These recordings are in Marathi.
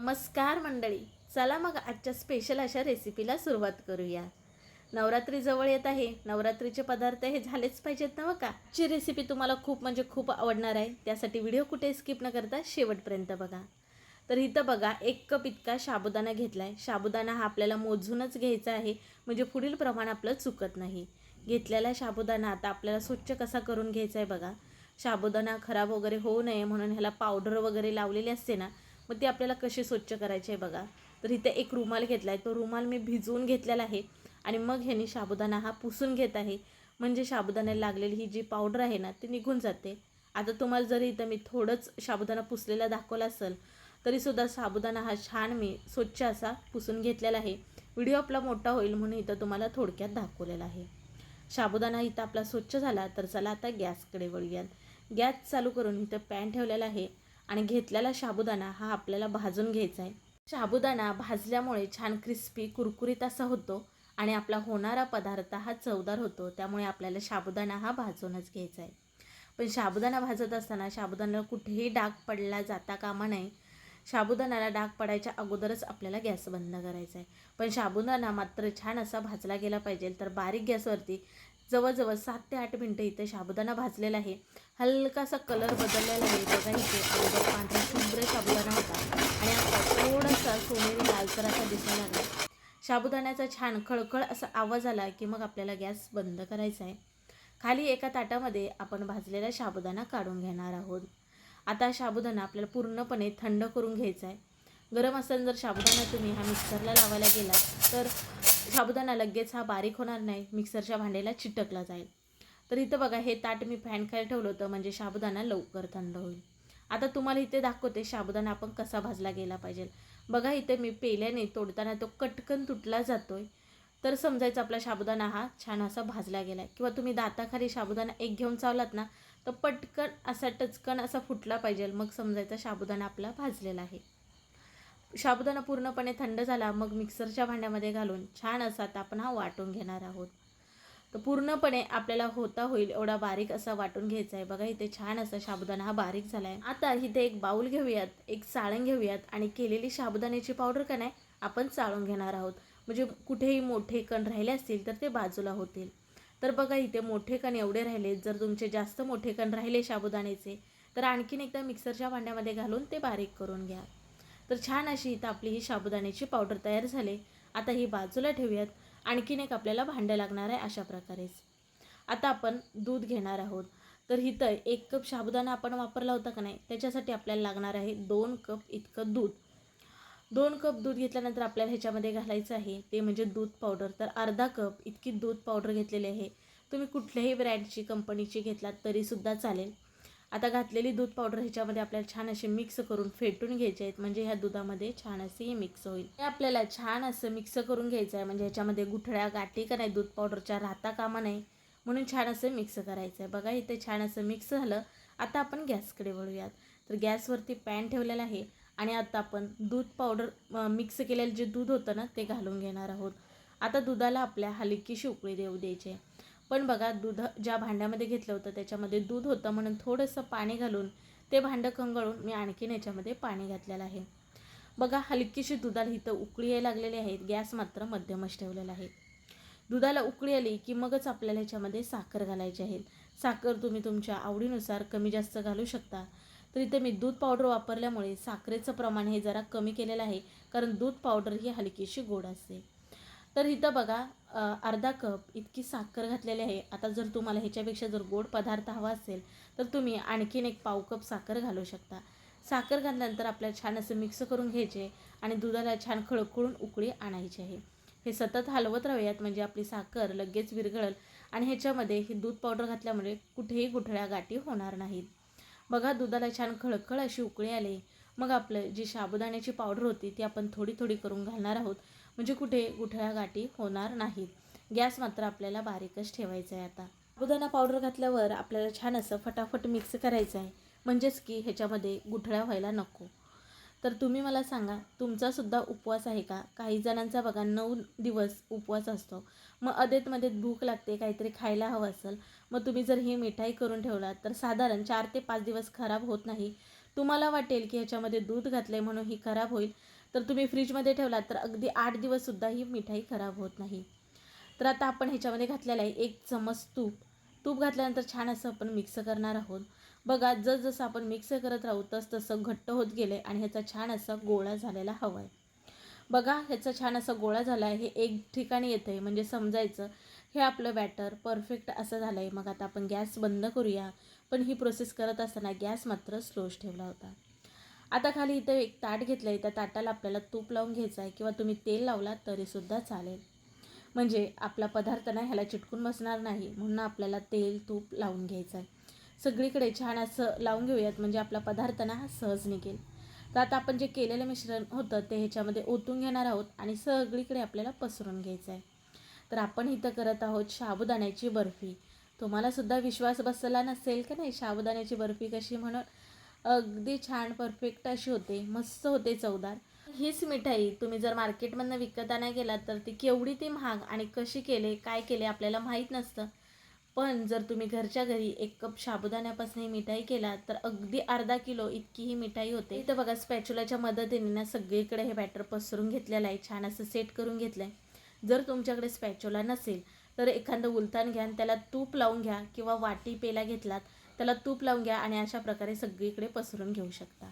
नमस्कार मंडळी. चला मग आजच्या स्पेशल अशा रेसिपीला सुरुवात करूया. नवरात्री जवळ येत आहे. नवरात्रीचे पदार्थ हे झालेच पाहिजेत ना हो का? ची रेसिपी तुम्हाला खूप म्हणजे खूप आवडणार आहे त्यासाठी व्हिडिओ कुठे स्किप न करता शेवटपर्यंत बघा. तर इथं बघा एक कप इतका साबुदाणा घेतला आहे साबुदाणा हा आपल्याला मोजूनच घ्यायचा आहे म्हणजे पुढील प्रमाण आपलं चुकत नाही. घेतलेला साबुदाणा आता आपल्याला स्वच्छ कसा करून घ्यायचा आहे बघा. साबुदाणा खराब वगैरे होऊ नये म्हणून ह्याला पावडर वगैरे लावलेली असते ना मग ती आपल्याला कशी स्वच्छ करायची आहे बघा. तर इथे एक रुमाल घेतला आहे. तो रुमाल मी भिजवून घेतलेला आहे. आणि मग ह्यानी साबुदाणा हा पुसून घेत आहे. म्हणजे साबुदाण्याला लागलेली ही जी पावडर आहे ना ती निघून जाते. आता तुम्हाला जरी इथं मी थोडंच साबुदाणा पुसलेला दाखवला असेल तरीसुद्धा साबुदाणा हा छान मी स्वच्छ असा पुसून घेतलेला आहे. व्हिडिओ आपला मोठा होईल म्हणून इथं तुम्हाला थोडक्यात दाखवलेला आहे. साबुदाणा इथं आपला स्वच्छ झाला तर चला आता गॅसकडे वळूयात. गॅस चालू करून इथं पॅन ठेवलेला आहे. आणि घेतलेला साबुदाणा हा आपल्याला भाजून घ्यायचा आहे. साबुदाणा भाजल्यामुळे छान क्रिस्पी कुरकुरीत असा होतो आणि आपला होणारा पदार्थ हा चवदार होतो. त्यामुळे आपल्याला साबुदाणा हा भाजूनच घ्यायचा आहे. पण साबुदाणा भाजत असताना साबुदाण्याला कुठेही डाग पडला जाता कामा नये. साबुदाण्याला डाग पडायच्या अगोदरच आपल्याला गॅस बंद करायचा आहे. पण साबुदाणा मात्र छान असा भाजला गेला पाहिजे तर बारीक गॅसवरती जवळजवळ सात ते आठ मिनटं इथे साबुदाणा भाजलेला आहे. हलकासा कलर बदललेला आहे. बघा इथे अगोदर पांढरा शुभ्र साबुदाणा होता. आणि आता थोडासा सोनेरी लालसर असा दिसायला लागला. साबुदाण्याचा छान खळखळ असा आवाज आला की मग आपल्याला गॅस बंद करायचा आहे. खाली एका ताटामध्ये आपण भाजलेला साबुदाणा काढून घेणार आहोत. आता साबुदाणा आपल्याला पूर्णपणे थंड करून घ्यायचा आहे. गरम असेल जर साबुदाणा तुम्ही हा मिक्सरला लावायला गेला तर साबुदाणा लगेच हा बारीक होणार नाही मिक्सरच्या भांड्याला चिटकला जाईल. तर इथं बघा हे ताट मी फॅन खाली ठेवलं होतं म्हणजे साबुदाणा लवकर थंड होईल. आता तुम्हाला इथे दाखवते साबुदाणा आपण कसा भाजला गेला पाहिजे. बघा इथे मी पेल्याने तोडताना तो कटकन तुटला जातोय. तर समजायचं आपला साबुदाणा हा छान असा भाजला गेला आहे किंवा तुम्ही दाताखाली साबुदाणा एक घेऊन चावलात ना तर पटकन असा टचकन असा फुटला पाहिजे. मग समजायचा साबुदाणा आपला भाजलेला आहे. साबुदाणा पूर्णपणे थंड झाला मग मिक्सरच्या भांड्यामध्ये घालून छान असा आपण हा वाटून घेणार आहोत. तर पूर्णपणे आपल्याला होता होईल एवढा बारीक असा वाटून घ्यायचा आहे. बघा इथे छान असा साबुदाणा हा बारीक झाला आहे आता इथे एक बाऊल घेऊयात एक चाळण घेऊयात आणि केलेली साबुदाण्याची पावडर का नाही आपण चाळून घेणार आहोत. म्हणजे कुठेही मोठे कण राहिले असतील तर ते बाजूला होतील. तर बघा इथे मोठे कण एवढे राहिले जर तुमचे जास्त मोठे कण राहिले साबुदाण्याचे तर आणखीन एकदा मिक्सरच्या भांड्यामध्ये घालून ते बारीक करून घ्या. तर छान अशी इथं आपली ही साबुदाण्याची पावडर तयार झाली. आता ही बाजूला ठेवूयात. आणखीन एक आपल्याला भांडं लागणार आहे अशा प्रकारेच. आता आपण दूध घेणार आहोत. तर इथं एक कप साबुदाणा आपण वापरला होता का नाही? त्याच्यासाठी आपल्याला लागणार आहे दोन कप इतकं दूध. दोन कप दूध घेतल्यानंतर आपल्याला ह्याच्यामध्ये घालायचं आहे. ते म्हणजे दूध पावडर. तर अर्धा कप इतकी दूध पावडर घेतलेली आहे. तुम्ही कुठल्याही ब्रँडची कंपनीची घेतलात तरीसुद्धा चालेल. आता घातलेली दूध पावडर ह्याच्यामध्ये आपल्याला छान असे मिक्स करून फेटून घ्यायचे आहेत. म्हणजे ह्या दुधामध्ये छान असे हे मिक्स होईल. हे आपल्याला छान असं मिक्स करून घ्यायचं आहे. म्हणजे ह्याच्यामध्ये गुठळ्या गाठी का नाही दूध पावडरच्या राहता कामा नाही म्हणून छान असं मिक्स करायचं आहे. बघा इथे छान असं मिक्स झालं. आता आपण गॅसकडे वळूयात. तर गॅसवरती पॅन ठेवलेला आहे आणि आता आपण दूध पावडर मिक्स केलेलं जे दूध होतं ना ते घालून घेणार आहोत. आता दुधाला आपल्या हलकीशी उकळी देऊ द्यायची आहे. पण बघा दूध ज्या भांड्यामध्ये घेतलं होतं त्याच्यामध्ये दूध होतं म्हणून थोडंसं पाणी घालून ते भांडं कंगळून मी आणखीन याच्यामध्ये पाणी घातलेलं आहे. बघा हलकीशी दुधाला इथं उकळी यायला लागलेली आहेत गॅस मात्र मध्यमच ठेवलेला आहे. दुधाला उकळी आली की मगच आपल्याला ह्याच्यामध्ये साखर घालायची आहे. साखर तुम्ही तुमच्या आवडीनुसार कमी जास्त घालू शकता. तर इथे मी दूध पावडर वापरल्यामुळे साखरेचं प्रमाण हे जरा कमी केलेलं आहे कारण दूध पावडर ही हलकीशी गोड असते. तर इथं बघा अर्धा कप इतकी साखर घातलेली आहे. आता जर तुम्हाला ह्याच्यापेक्षा जर गोड पदार्थ हवा असेल तर तुम्ही आणखीन एक पाव कप साखर घालू शकता. साखर घातल्यानंतर आपल्याला छान असं मिक्स करून घ्यायचे आणि दुधाला छान खळखळून उकळी आणायची आहे. हे सतत हलवत राहूयात म्हणजे आपली साखर लगेच विरघळल आणि ह्याच्यामध्ये ही दूध पावडर घातल्यामुळे कुठेही गुठळ्या गाठी होणार नाहीत. बघा दुधाला छान खळखळ अशी उकळी आली. मग आपलं जी साबुदाण्याची पावडर होती ती आपण थोडी थोडी करून घालणार आहोत. म्हणजे कुठे गुठळ्या गाठी होणार नाहीत. गॅस मात्र आपल्याला बारीकच ठेवायचा आहे आता. साबुदाणा पावडर घातल्यावर आपल्याला छान असं फटाफट मिक्स करायचं आहे. म्हणजेच की ह्याच्यामध्ये गुठळ्या व्हायला नको. तर तुम्ही मला सांगा तुमचासुद्धा उपवास आहे का? काही जणांचा बघा नऊ दिवस उपवास असतो. मग अदेतमध्ये भूक लागते काहीतरी खायला हवं असेल मग तुम्ही जर ही मिठाई करून ठेवलात तर साधारण चार ते पाच दिवस खराब होत नाही. तुम्हाला वाटेल की ह्याच्यामध्ये दूध घातलं आहे म्हणून ही खराब होईल. तर तुम्ही फ्रीजमध्ये ठेवलात तर अगदी आठ दिवससुद्धा ही मिठाई खराब होत नाही. तर आता आपण ह्याच्यामध्ये घातलेलं आहे एक चमच तूप. तूप घातल्यानंतर छान असं आपण मिक्स करणार आहोत. बघा जसजसं आपण मिक्स करत राहू तस तसं घट्ट होत गेलं आणि ह्याचा छान असा गोळा झालेला हवा आहे बघा ह्याचा छान असा गोळा झाला आहे हे एक ठिकाणी येतं आहे म्हणजे समजायचं हे आपलं बॅटर परफेक्ट असं झालं आहे मग आता आपण गॅस बंद करूया. पण ही प्रोसेस करत असताना गॅस मात्र स्लोच ठेवला होता. आता खाली इथं एक ताट घेतलं आहे त्या ताटाला आपल्याला तूप लावून घ्यायचं आहे किंवा तुम्ही तेल लावला तरीसुद्धा चालेल. म्हणजे आपला पदार्थ ना ह्याला चिटकून बसणार नाही. म्हणून आपल्याला तेल तूप लावून घ्यायचं आहे. सगळीकडे छान असं लावून घेऊयात. म्हणजे आपला पदार्थ ना हा सहज निघेल. तर आता आपण जे केलेलं मिश्रण होतं ते ह्याच्यामध्ये ओतून घेणार आहोत आणि सगळीकडे आपल्याला पसरून घ्यायचं आहे. तर आपण इथं करत आहोत साबुदाण्याची बर्फी. तुम्हालासुद्धा विश्वास बसला नसेल का नाही? साबुदाण्याची बर्फी कशी म्हणून अगदी छान परफेक्ट अशी होते. मस्त होते चवदार. हीच मिठाई तुम्ही जर मार्केटमधनं विकत आणायला गेलात तर ती केवढी ती महाग आणि कशी केले काय केले आपल्याला माहीत नसतं. पण जर तुम्ही घरच्या घरी एक कप साबुदाण्यापासून ही मिठाई केला तर अगदी अर्धा किलो इतकी ही मिठाई होते. इथं बघा स्पॅच्युलाच्या मदतीने ना सगळीकडे हे बॅटर पसरून घेतलेलं आहे. छान असं सेट करून घेतलं आहे जर तुमच्याकडे स्पॅच्युला नसेल तर एखादं उलतान घ्या आणि त्याला तूप लावून घ्या किंवा वाटी पेला घेतलात त्याला तूप लावून घ्या आणि अशा प्रकारे सगळीकडे पसरून घेऊ शकता.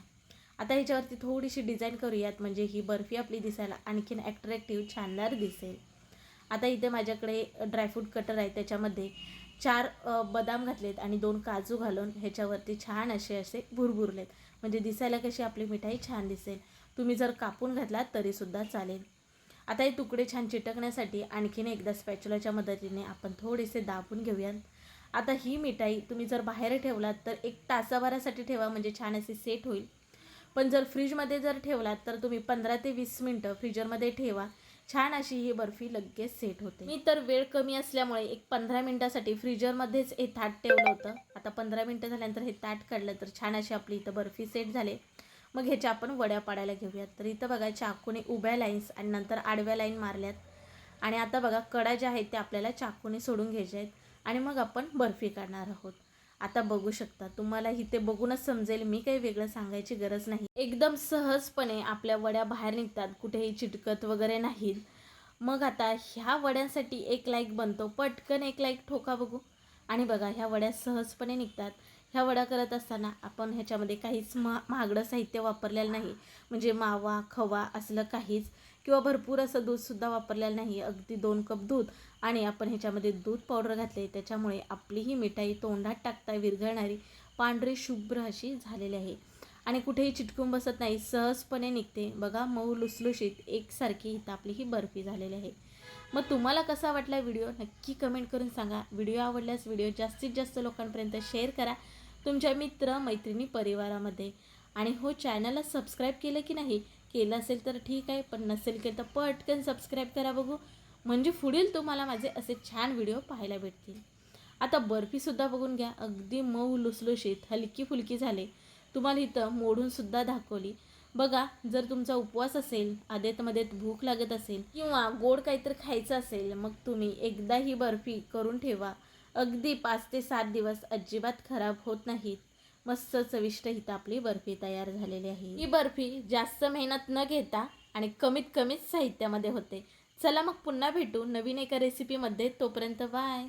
आता ह्याच्यावरती थोडीशी डिझाईन करूयात. म्हणजे ही बर्फी आपली दिसायला आणखीन ॲट्रॅक्टिव्ह छानदार दिसेल. आता इथे माझ्याकडे ड्रायफ्रूट कटर आहे त्याच्यामध्ये चार बदाम घातलेत आणि दोन काजू घालून ह्याच्यावरती छान असे असे भुरभुरलेत. म्हणजे दिसायला कशी आपली मिठाई छान दिसेल. तुम्ही जर कापून घातलात तरीसुद्धा चालेल. आता हे तुकडे छान चिटकण्यासाठी आणखीन एकदा स्पॅच्युलाच्या मदतीने आपण थोडेसे दाबून घेऊयात. आता ही मिठाई तुम्ही जर बाहेर ठेवलात तर एक तासाभरासाठी ठेवा म्हणजे छान अशी सेट होईल. पण जर फ्रीजमध्ये जर ठेवलात तर तुम्ही पंधरा ते वीस मिनटं फ्रीजरमध्ये ठेवा. छान अशी ही बर्फी लगेच सेट होते. मी तर वेळ कमी असल्यामुळे एक पंधरा मिनटासाठी फ्रीजरमध्येच हे ताट ठेवलं होतं. आता पंधरा मिनटं झाल्यानंतर हे ताट काढलं तर छान अशी आपली इथं बर्फी सेट झाले. मग ह्याच्या आपण वड्या पाडायला घेऊयात. तर इथं बघा चाकूने उभ्या लाईन्स आणि नंतर आडव्या लाईन मारल्यात. आणि आता बघा कडा ज्या आहेत त्या आपल्याला चाकूने सोडून घ्यायच्या आहेत. आणि मग आपण बर्फी काढणार आहोत. आता बघू शकता तुम्हाला इथे बघूनच समजेल मी काही वेगळं सांगायची गरज नाही. एकदम सहजपणे आपल्या वड्या बाहेर निघतात कुठेही चिटकत वगैरे नाहीत. मग आता ह्या वड्यांसाठी एक लाईक बनतो. पटकन एक लाईक ठोका बघू. आणि बघा ह्या वड्या सहजपणे निघतात. ह्या वड्या करत असताना आपण ह्याच्यामध्ये काहीच मा महागडं साहित्य वापरलेलं नाही. म्हणजे मावा खवा असलं काहीच किंवा भरपूर असं दूधसुद्धा वापरलेलं नाही. अगदी दोन कप दूध आणि आपण ह्याच्यामध्ये दूध पावडर घातले. त्याच्यामुळे आपली ही मिठाई तोंडात टाकता विरघळणारी पांढरी शुभ्र अशी झालेली आहे. आणि कुठेही चिटकून बसत नाही. सहजपणे निघते. बघा मऊ लुसलुशीत एकसारखी इथं आपली ही बर्फी झालेली आहे. मग तुम्हाला कसा वाटला व्हिडिओ? नक्की कमेंट करून सांगा. व्हिडिओ आवडल्यास व्हिडिओ जास्तीत जास्त लोकांपर्यंत शेअर करा. तुमच्या मित्र मैत्रिणी परिवारामध्ये. आणि हो चॅनलला सबस्क्राईब केलं की नाही? केलं असेल तर ठीक आहे पण नसेल केलं तर पटकन सबस्क्राईब करा बघू. म्हणजे पुढील तुम्हाला माझे असे छान व्हिडिओ पाहायला भेटतील. आता बर्फीसुद्धा बघून घ्या. अगदी मऊ लुसलुशीत हलकी फुलकी झाले. तुम्हाला इथं मोडूनसुद्धा दाखवली. बघा जर तुमचा उपवास असेल आदेतमध्येत भूक लागत असेल किंवा गोड काहीतरी खायचं असेल मग तुम्ही एकदा ही बर्फी करून ठेवा. अगदी पाच ते सात दिवस अजिबात खराब होत नाहीत. मस्त चविष्ट इथं आपली बर्फी तयार झालेली आहे. ही बर्फी जास्त मेहनत न घेता आणि कमीत कमीच साहित्यामध्ये होते. चला मग पुन्हा भेटू नवीन एका रेसिपीमध्ये तोपर्यंत बाय